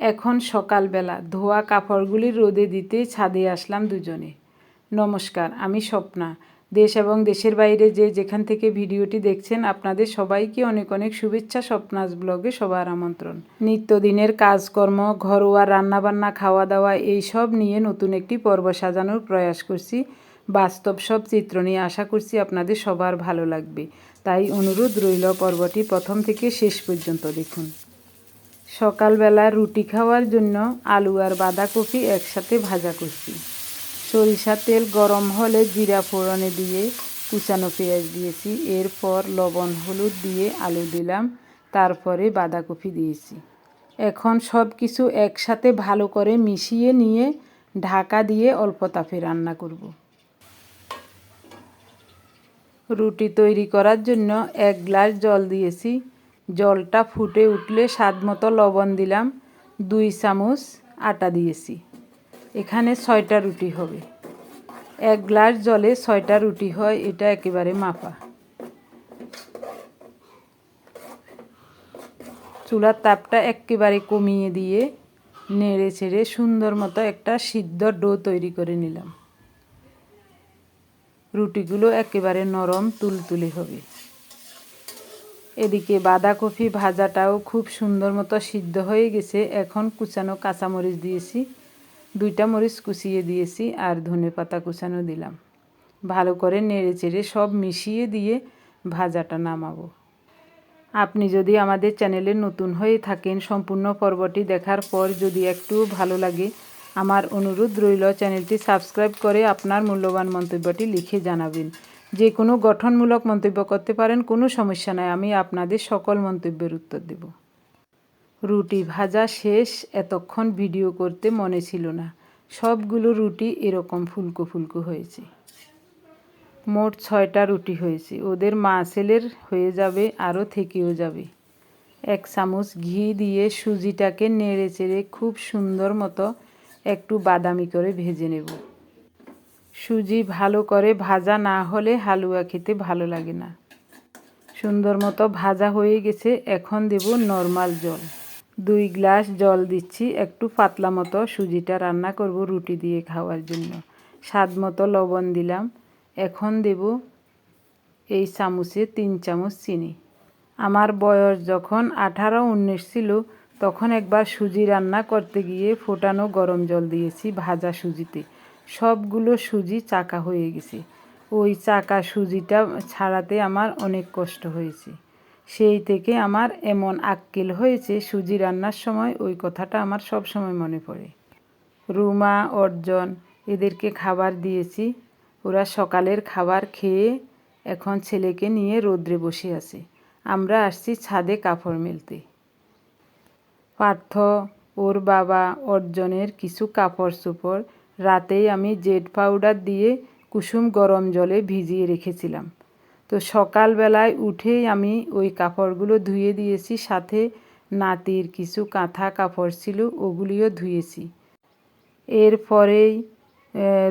এখন সকালবেলা ধোয়া কাপড়গুলি রোদে দিতে ছাদে আসলাম দুজনে। নমস্কার, আমি স্বপ্না। দেশ এবং দেশের বাইরে যে যেখান থেকে ভিডিওটি দেখছেন, আপনাদের সবাইকে অনেক অনেক শুভেচ্ছা স্বপ্নাস ব্লগে সবার আমন্ত্রণ। নিত্যদিনের কাজকর্ম, ঘরোয়া রান্নাবান্না খাওয়া দাওয়া এই সব নিয়ে নতুন একটি পর্ব সাজানোর প্রয়াস করছি। বাস্তব সব চিত্র নিয়ে আশা করছি আপনাদের সবার ভালো লাগবে। তাই অনুরোধ রইল পর্বটি প্রথম থেকে শেষ পর্যন্ত দেখুন। সকালবেলা রুটি খাওয়ার জন্য আলু আর বাঁধাকপি একসাথে ভাজা করছি। সরিষা তেল গরম হলে জিরা ফোড়নে দিয়ে কুচানো পেঁয়াজ দিয়েছি। এরপর লবণ, হলুদ দিয়ে আলু দিলাম। তারপরে বাঁধাকপি দিয়েছি। এখন সব কিছু একসাথে ভালো করে মিশিয়ে নিয়ে ঢাকা দিয়ে অল্প তাপে রান্না করব। রুটি তৈরি করার জন্য এক গ্লাস জল দিয়েছি। জলটা ফুটে উঠলে স্বাদ মতো লবণ দিলাম, দুই চামচ আটা দিয়েছি। এখানে ছয়টা রুটি হবে। এক গ্লাস জলে ছয়টা রুটি হয়, এটা একেবারে মাপা। চুলার তাপটা একেবারে কমিয়ে দিয়ে নেড়ে ছেড়ে সুন্দর মতো একটা সিদ্ধ ডো তৈরি করে নিলাম। রুটিগুলো একেবারে নরম, তুলতুলে হবে। এদিকে বাঁধাকপি ভাজাটাও খুব সুন্দর মতো সিদ্ধ হয়ে গেছে। এখন কুচানো কাঁচামরিচ দিয়েছি। দুইটা মরিচ কুচিয়ে দিয়েছি আর ধনে পাতা কুচানো দিলাম। ভালো করে নেড়ে চেড়ে সব মিশিয়ে দিয়ে ভাজাটা নামাবো। আপনি যদি আমাদের চ্যানেলে নতুন হয়ে থাকেন, সম্পূর্ণ পর্বটি দেখার পর যদি একটু ভালো লাগে, আমার অনুরোধ রইল চ্যানেলটি সাবস্ক্রাইব করে আপনার মূল্যবান মন্তব্যটি লিখে জানাবেন। যে কোনো গঠনমূলক মন্তব্য করতে পারেন, কোনো সমস্যা নাই। আমি আপনাদের সকল মন্তব্যের উত্তর দেব। রুটি ভাজা শেষ, এতক্ষণ ভিডিও করতে মনে ছিল না। সবগুলো রুটি এরকম ফুলকো ফুলকো হয়েছে। মোট ছয়টা রুটি হয়েছে। ওদের মা ছেলের হয়ে যাবে, আরও থেকেও যাবে। এক চামচ ঘি দিয়ে সুজিটাকে নেড়ে চেড়ে খুব সুন্দর মতো একটু বাদামি করে ভেজে নেব। সুজি ভালো করে ভাজা না হলে হালুয়া খেতে ভালো লাগে না। সুন্দর মতো ভাজা হয়ে গেছে, এখন দেব নর্মাল জল। দুই গ্লাস জল দিচ্ছি, একটু পাতলা মতো সুজিটা রান্না করব রুটি দিয়ে খাওয়ার জন্য। স্বাদ মতো লবণ দিলাম। এখন দেব এই চামচে তিন চামচ চিনি। আমার বয়স যখন আঠারো উনিশ ছিল, তখন একবার সুজি রান্না করতে গিয়ে ফোটানো গরম জল দিয়েছি ভাজা সুজিতে। সবগুলো সুজি চাকা হয়ে গেছে। ওই চাকা সুজিটা ছাড়াতে আমার অনেক কষ্ট হয়েছে। সেই থেকে আমার এমন আক্কেল হয়েছে সুজি রান্নার সময় ওই কথাটা আমার সব সময় মনে পড়ে। রুমা, অর্জন এদেরকে খাবার দিয়েছি। ওরা সকালের খাবার খেয়ে এখন ছেলেকে নিয়ে রোদ্রে বসে আছে। আমরা আসছি ছাদে কাপড় মেলতে। পার্থ, ওর বাবা, অর্জনের কিছু কাপড় চোপড় রাতেই আমি জেড পাউডার দিয়ে কুসুম গরম জলে ভিজিয়ে রেখেছিলাম। তো সকালবেলায় উঠেই আমি ওই কাপড়গুলো ধুয়ে দিয়েছি, সাথে নাতির কিছু কাঁথা কাপড় ছিল, ওগুলিও ধুয়েছি। এরপরেই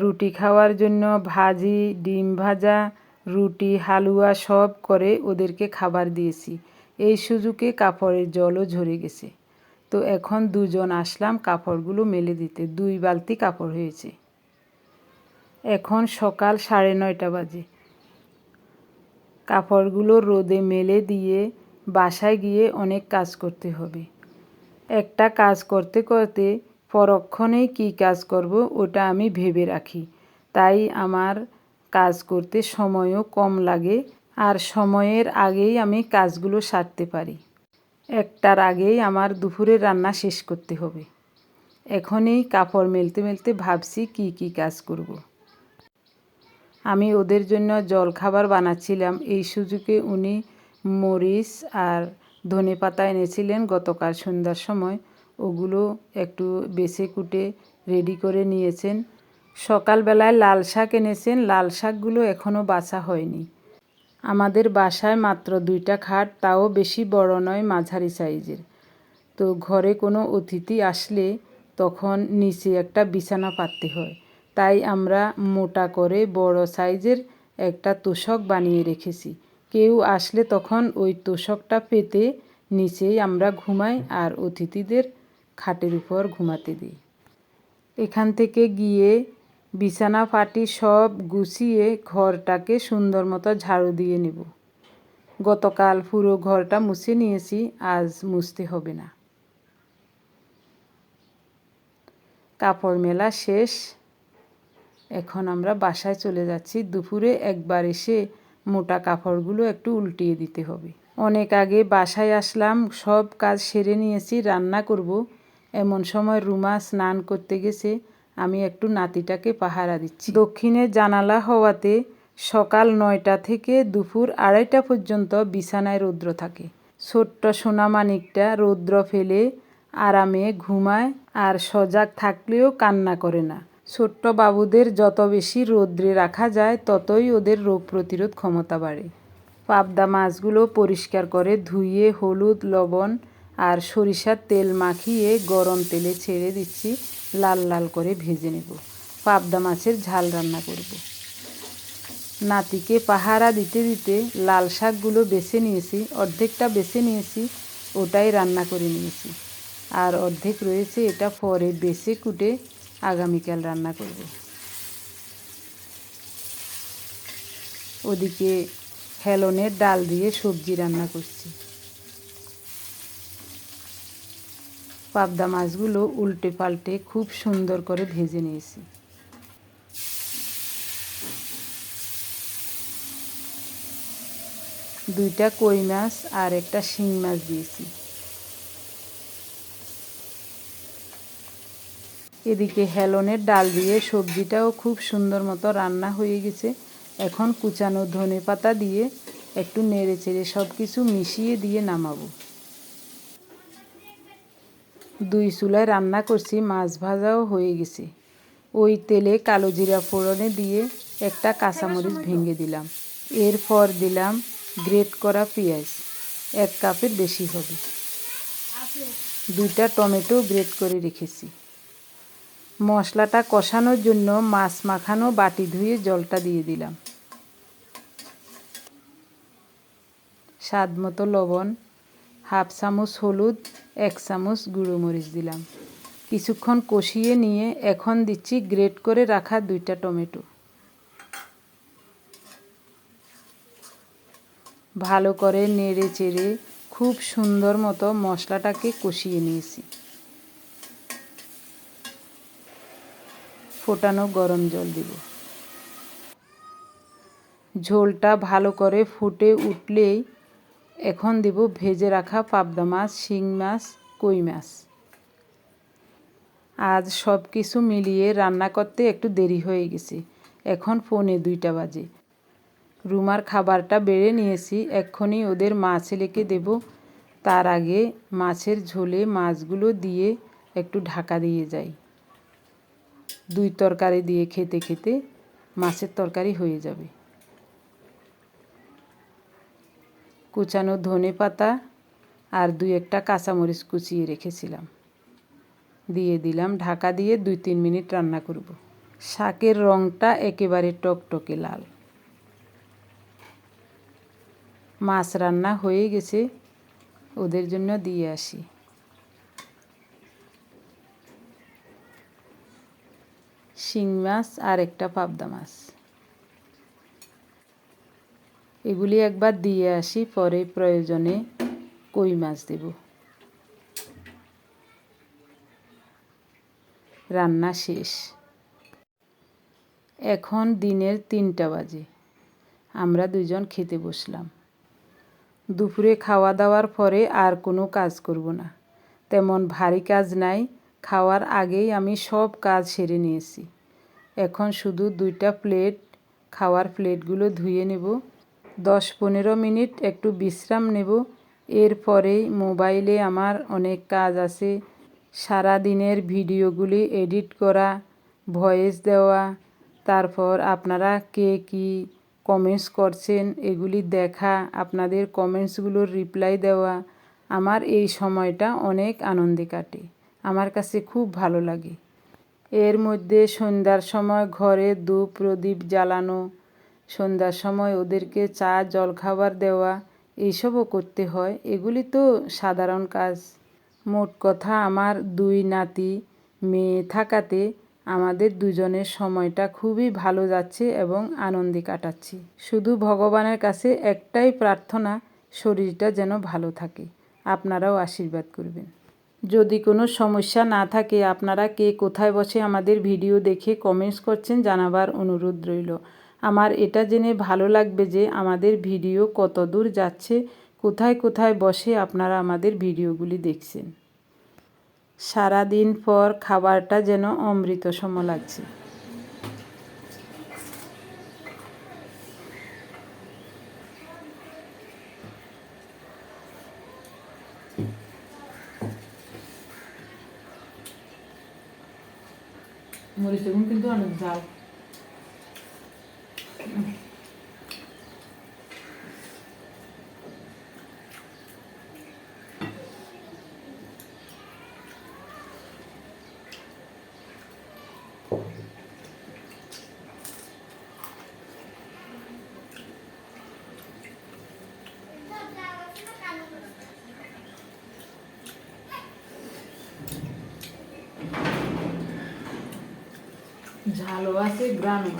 রুটি খাওয়ার জন্য ভাজি, ডিম ভাজা, রুটি, হালুয়া সব করে ওদেরকে খাবার দিয়েছি। এই সুযোগে কাপড়ের জলও ঝরে গেছে। তো এখন দুজন আসলাম কাপড়গুলো মেলে দিতে। দুই বালতি কাপড় হয়েছে। এখন সকাল সাড়ে নয়টা বাজে। কাপড়গুলো রোদে মেলে দিয়ে বাসায় গিয়ে অনেক কাজ করতে হবে। একটা কাজ করতে করতে পরক্ষণেই কী কাজ করব ওটা আমি ভেবে রাখি। তাই আমার কাজ করতে সময়ও কম লাগে আর সময়ের আগেই আমি কাজগুলো সারতে পারি। একটার আগেই আমার দুপুরের রান্না শেষ করতে হবে। এখনই কাপড় মেলতে মেলতে ভাবছি কি কি কাজ করব। আমি ওদের জন্য জল খাবার বানাচ্ছিলাম। এই সুযোগে উনি মরিচ আর ধনে পাতা এনেছিলেন গতকাল সন্ধ্যার সময়। ওগুলো একটু বেছে কুটে রেডি করে নিয়েছেন। সকালবেলায় লাল শাক এনেছেন। লাল শাকগুলো এখনও বাছা হয়নি। আমাদের বাসায় মাত্র দুইটা খাট, তাও বেশি বড় নয় মাঝারি সাইজের। তো ঘরে কোনো অতিথি আসলে তখন নিচে একটা বিছানা পাততে হয়। তাই আমরা মোটা করে বড় সাইজের একটা তোষক বানিয়ে রেখেছি। কেউ আসলে তখন ওই তোষকটা পেতে নিচেই আমরা ঘুমাই আর অতিথিদের খাটের উপর ঘুমাতে দিই। এখান থেকে গিয়ে বিছানা ফাটি সব গুছিয়ে ঘরটাকে সুন্দর মতো ঝাড়ু দিয়ে নেব। গতকাল পুরো ঘরটা মুছে নিয়েছি, আজ মুছতে হবে না। কাপড় মেলা শেষ। এখন আমরা বাসায় চলে যাচ্ছি। দুপুরে একবার এসে মোটা কাপড়গুলো একটু উল্টিয়ে দিতে হবে। অনেক আগে বাসায় আসলাম, সব কাজ সেরে নিয়েছি, রান্না করব। এমন সময় রুমা স্নান করতে গেছে। আমি একটু নাতিটাকে পাহারা দিচ্ছি। দক্ষিণে জানালা হওয়াতে সকাল নয়টা থেকে দুপুর আড়াইটা পর্যন্ত বিছানায় রৌদ্র থাকে। ছোট্ট সোনামানিকটা রৌদ্র ফেলে আরামে ঘুমায় আর সজাগ থাকলেও কান্না করে না। ছোট্ট বাবুদের যত বেশি রৌদ্রে রাখা যায়, ততই ওদের রোগ প্রতিরোধ ক্ষমতা বাড়ে। পাবদা মাছগুলো পরিষ্কার করে ধুইয়ে হলুদ, লবণ আর সরিষার তেল মাখিয়ে গরম তেলে ছেড়ে দিচ্ছি, লাল লাল করে ভেজে নেব। পাবদা মাছের ঝাল রান্না করব। নাতিকে পাহারা দিতে দিতে লাল শাকগুলো বেছে নিয়েছি, অর্ধেকটা বেছে নিয়েছি, ওটাই রান্না করে নিয়েছি। আর অর্ধেক রয়েছে এটা পরে বেছে কুটে আগামীকাল রান্না করব। ওদিকে হেলনের ডাল দিয়ে সবজি রান্না করছি। পাবদা মাছগুলো উল্টে পাল্টে খুব সুন্দর করে ভেজে নিয়েছি। দুইটা কই মাছ আর একটা শিং মাছ দিয়েছি। এদিকে হেলনের ডাল দিয়ে সবজিটাও খুব সুন্দর মতো রান্না হয়ে গেছে। এখন কুচানো ধনে পাতা দিয়ে একটু নেড়ে চেড়ে সব কিছু মিশিয়ে দিয়ে নামাবো। দুই চুলায় রান্না করছি, মাছ ভাজাও হয়ে গেছে। ওই তেলে কালো জিরা ফোড়নে দিয়ে একটা কাঁচামরিচ ভেঙে দিলাম। এরপর দিলাম গ্রেট করা পেঁয়াজ, এক কাপের বেশি হবে। দুইটা টমেটো গ্রেট করে রেখেছি। মশলাটা কষানোর জন্য মাছ মাখানো বাটি ধুয়ে জলটা দিয়ে দিলাম। স্বাদ মতো লবণ, হাফ চামচ হলুদ এক চামচ গুঁড়ো মরিচ দিলাম। কিছুক্ষণ কষিয়ে নিয়ে এখন দিচ্ছি গ্রেট করে রাখা দুইটা টমেটো। ভালো করে নেড়ে চেড়ে খুব সুন্দর মতো মশলাটাকে কষিয়ে নিয়েছি। ফোটানো গরম জল দিব। ঝোলটা ভালো করে ফুটে উঠলেই এখন দেব ভেজে রাখা পাবদা মাছ, শিং মাছ, কই মাছ। আজ সব কিছু মিলিয়ে রান্না করতে একটু দেরি হয়ে গেছে। এখন ফোনে দুইটা বাজে। রুমার খাবারটা বেড়ে নিয়েছি, এক্ষুনি ওদের মা ছেলেকে দেব। তার আগে মাছের ঝোলে মাছগুলো দিয়ে একটু ঢাকা দিয়ে যাই। দুই তরকারি দিয়ে খেতে খেতে মাছের তরকারি হয়ে যাবে। কুচানো ধনে পাতা আর দুই একটা কাঁচামরিচ কুচিয়ে রেখেছিলাম। দিয়ে দিলাম, ঢাকা দিয়ে দুই তিন মিনিট রান্না করব। শাকের রঙটা একেবারে টকটকে লাল। মাছ রান্না হয়ে গেছে, ওদের জন্য দিয়ে আসি। শিং মাছ আর একটা পাবদা মাছ। এগুলি একবার দিয়ে আসি, পরে প্রয়োজনে কই মাছ দেব। রান্না শেষ। এখন দিনের তিনটা বাজে। আমরা দুজন খেতে বসলাম। দুপুরে খাওয়া দাওয়ার পরে আর কোনো কাজ করব না। তেমন ভারী কাজ নাই, খাওয়ার আগেই আমি সব কাজ সেরে নিয়েছি। এখন শুধু দুইটা প্লেট, খাওয়ার প্লেটগুলো ধুয়ে নেব। দশ পনেরো মিনিট একটু বিশ্রাম নেব। এরপরেই মোবাইলে আমার অনেক কাজ আছে। সারা দিনের ভিডিওগুলি এডিট করা, ভয়েস দেওয়া, তারপর আপনারা কে কী কমেন্টস করছেন এগুলি দেখা, আপনাদের কমেন্টসগুলোর রিপ্লাই দেওয়া। আমার এই সময়টা অনেক আনন্দে কাটে। আমার কাছে খুব ভালো লাগে। এর মধ্যে সন্ধ্যার সময় ঘরে ধূপ প্রদীপ জ্বালানো সন্ধ্যার সময় ওদেরকে চা, জলখাবার দেওয়া এইসবও করতে হয়। এগুলি তো সাধারণ কাজ। মোট কথা, আমার দুই নাতি মেয়ে থাকাতে আমাদের দুজনের সময়টা খুবই ভালো যাচ্ছে এবং আনন্দে কাটাচ্ছি। শুধু ভগবানের কাছে একটাই প্রার্থনা, শরীরটা যেন ভালো থাকে। আপনারাও আশীর্বাদ করবেন। যদি কোনো সমস্যা না থাকে, আপনারা কে কোথায় বসে আমাদের ভিডিও দেখে কমেন্টস করছেন জানাবার অনুরোধ রইল। আমার এটা জেনে ভালো লাগবে যে আমাদের ভিডিও কত দূর যাচ্ছে, কোথায় কোথায় বসে আপনারা আমাদের ভিডিওগুলি দেখছেন। সারাদিন পর খাবারটা যেন অমৃত সম লাগছে মরিচের কিন্তু অনেক ঝাল। ঝালও আছে গ্রানও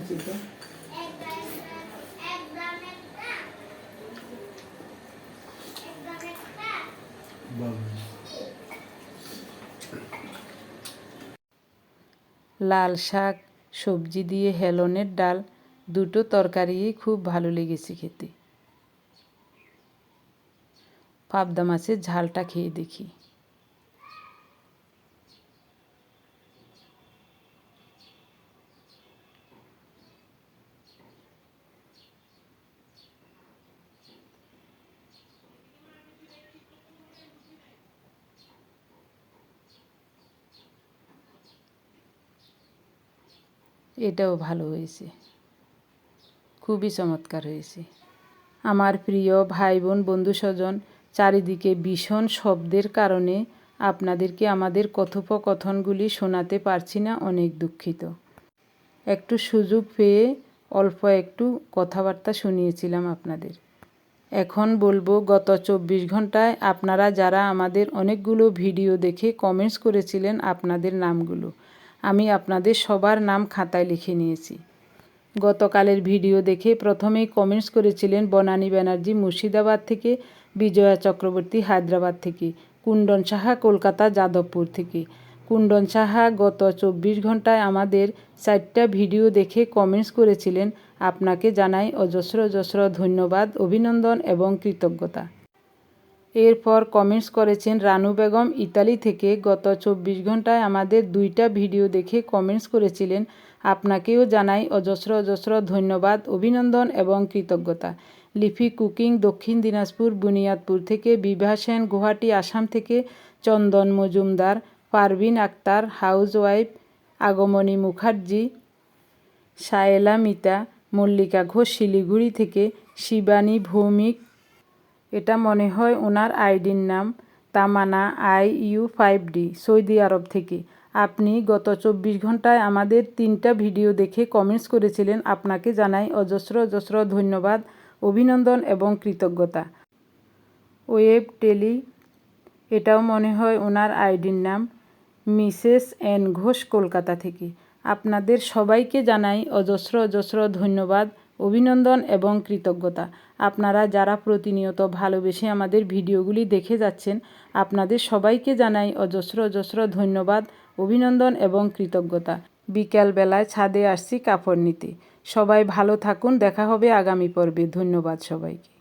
আছে এটা? কেমন লাল শাক, সবজি দিয়ে হেলনের ডাল, দুটো তরকারিই খুব ভালো লেগেছে খেতে। পাবদা মাছের ঝালটা খেয়ে দেখি। এটাও ভালো হয়েছে। খুবই চমৎকার হয়েছে। আমার প্রিয় ভাই বোন বন্ধু স্বজন চারিদিকে ভীষণ শব্দের কারণে আপনাদেরকে আমাদের কথোপকথনগুলি শোনাতে পারছি না, অনেক দুঃখিত। একটু সুযোগ পেয়ে অল্প একটু কথাবার্তা শুনিয়েছিলাম আপনাদের। এখন বলব, গত চব্বিশ ঘন্টায় আপনারা যারা আমাদের অনেকগুলো ভিডিও দেখে কমেন্টস করেছিলেন, আপনাদের নামগুলো। আমি আপনাদের সবার নাম খাতায় লিখে নিয়েছি। গতকালের ভিডিও দেখে প্রথমেই কমেন্টস করেছিলেন বনানী ব্যানার্জি মুর্শিদাবাদ থেকে, বিজয়া চক্রবর্তী হায়দ্রাবাদ থেকে, কুণ্ডন সাহা কলকাতা যাদবপুর থেকে। কুণ্ডন সাহা গত চব্বিশ ঘন্টায় আমাদের চারটা ভিডিও দেখে কমেন্টস করেছিলেন। আপনাকে জানাই অজস্র অজস্র ধন্যবাদ, অভিনন্দন এবং কৃতজ্ঞতা। এরপর কমেন্টস করেছেন রানু বেগম, ইতালি থেকে। গত চব্বিশ ঘন্টায় আমাদের দুইটা ভিডিও দেখে কমেন্টস করেছিলেন। আপনাকেও জানাই অজস্র অজস্র ধন্যবাদ, অভিনন্দন এবং কৃতজ্ঞতা। লিফি কুকিং দক্ষিণ দিনাজপুর, বুনিয়াদপুর থেকে বিভা সেন, গুয়াহাটি, আসাম থেকে চন্দন মজুমদার, পারভিন আক্তার, হাউসওয়াইফ আগমনী মুখার্জি সায়েলা মিতা, মল্লিকা ঘোষ, শিলিগুড়ি থেকে শিবানী ভৌমিক এটা মনে হয় ওনার আইডির নাম, Tamanna I U five D, Saudi Arab থেকে। আপনি গত চব্বিশ ঘন্টায় আমাদের তিনটা ভিডিও দেখে কমেন্টস করেছিলেন, আপনাকে জানাই অজস্র অজস্র ধন্যবাদ, অভিনন্দন এবং কৃতজ্ঞতা। ওয়েব টেলি, এটাও মনে হয় ওনার আইডির নাম, মিসেস এন ঘোষ কলকাতা থেকে। আপনাদের সবাইকে জানাই অজস্র অজস্র ধন্যবাদ অভিনন্দন এবং কৃতজ্ঞতা। আপনারা যারা প্রতিনিয়ত ভালোবেসে আমাদের ভিডিওগুলি দেখে যাচ্ছেন, আপনাদের সবাইকে জানাই অজস্র অজস্র ধন্যবাদ, অভিনন্দন এবং কৃতজ্ঞতা। বিকালবেলায় ছাদে আসছি কাপড় নিতে। সবাই ভালো থাকুন, দেখা হবে আগামী পর্বে। ধন্যবাদ সবাইকে।